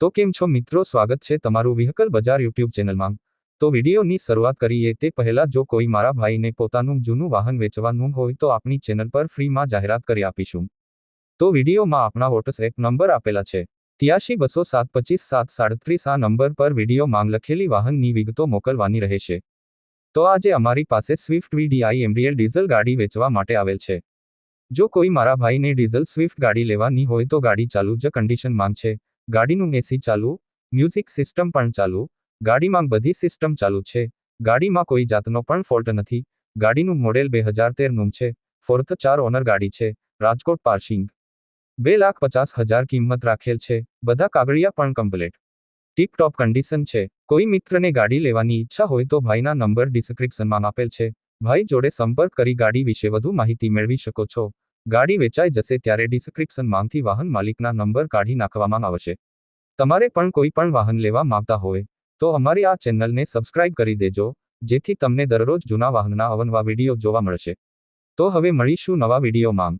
તો કેમ છો મિત્રો? સ્વાગત છે તમારું વ્હીકલ બજાર યુટ્યુબ ચેનલમાં. તો વિડીયોની શરૂઆત કરીએ તે પહેલા જો કોઈ મારા ભાઈને પોતાનું જૂનું વાહન વેચવાનું હોય તો આપણી ચેનલ પર ફ્રીમાં જાહેરાત કરી આપીશું. તો વિડીયોમાં આપણા વોટ્સએપ નંબર આપેલા છે. ત્યાસી બસો સાત પચીસ સાત સાડત્રીસ આ નંબર પર વીડિયો માંગ લખેલી વાહનની વિગતો મોકલવાની રહેશે. તો આજે અમારી પાસે સ્વિફ્ટ વીડીઆઈ એમડીએલ ડીઝલ ગાડી વેચવા માટે આવેલ છે. જો કોઈ મારા ભાઈને ડીઝલ સ્વિફ્ટ ગાડી લેવાની હોય તો ગાડી ચાલુ જ કન્ડિશનમાં છે. ગાડીનું એસી ચાલુ, મ્યુઝિક સિસ્ટમ પણ ચાલુ, ગાડીમાં બધી સિસ્ટમ ચાલુ છે. ગાડીમાં કોઈ જાતનો પણ ફોલ્ટ નથી. ગાડીનું મોડેલ બે હજાર તેરનું છે. ફોર્થ ચાર ઓનર ગાડી છે. રાજકોટ પાર્સિંગ બે લાખ પચાસ હજાર કિંમત રાખેલ છે. બધા કાગળિયા પણ કમ્પ્લેટ ટીપ ટોપ કન્ડિશન છે. કોઈ મિત્રને ગાડી લેવાની ઈચ્છા હોય તો ભાઈના નંબર ડિસ્ક્રિપ્શનમાં આપેલ છે. ભાઈ જોડે સંપર્ક કરી ગાડી વિશે વધુ માહિતી મેળવી શકો છો. ગાડી વેચાઈ જશે ત્યારે ડિસ્ક્રિપ્શનમાંથી વાહન માલિકના નંબર કાઢી નાખવામાં આવશે. તમારે પણ કોઈ પણ વાહન લેવા માંગતા હોય, તો અમારી આ ચેનલને સબસ્ક્રાઇબ કરી દેજો, જેથી તમને દરરોજ જૂના વાહનના અવનવા વીડિયો જોવા મળશે. તો હવે મળીશું નવા વિડીયોમાં